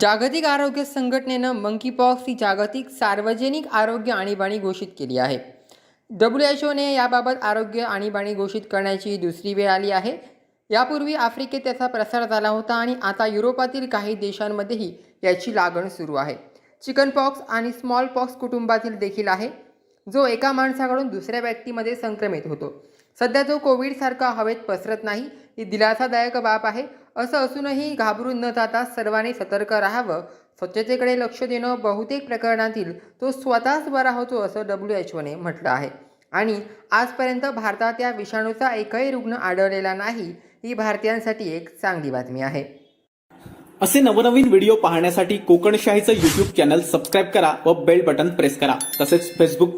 जागतिक आरोग्य संघटनेनं मंकीपॉक्स ही जागतिक सार्वजनिक आरोग्य आणीबाणी घोषित केली आहे. डब्ल्यू एच ओने याबाबत आरोग्य आणीबाणी घोषित करण्याची दुसरी वेळ आली आहे. यापूर्वी आफ्रिकेत त्याचा प्रसार झाला होता आणि आता युरोपातील काही देशांमध्येही याची लागण सुरू आहे. चिकन पॉक्स आणि स्मॉल पॉक्स कुटुंबातील देखील आहे. जो एका माणसाकडून दुसऱ्या व्यक्तीमध्ये संक्रमित होतो. सध्या जो कोविडसारखा हवेत पसरत नाही. ही दिलासादायक बाब आहे. असं असूनही घाबरून न जाता सर्वांनी सतर्क राहावं. स्वच्छतेकडे लक्ष देणं बहुतेक प्रकरणातील तो स्वतःच बरा होतो असं डब्ल्यू एच ओने म्हटलं आहे. आणि आजपर्यंत भारतात या विषाणूचा एकही रुग्ण आढळलेला नाही ही भारतीयांसाठी एक चांगली बातमी आहे. असे नवनवीन व्हिडिओ पाहण्यासाठी कोकणशाहीचं युट्यूब चॅनल सबस्क्राईब करा व बेल बटन प्रेस करा. तसेच फेसबुक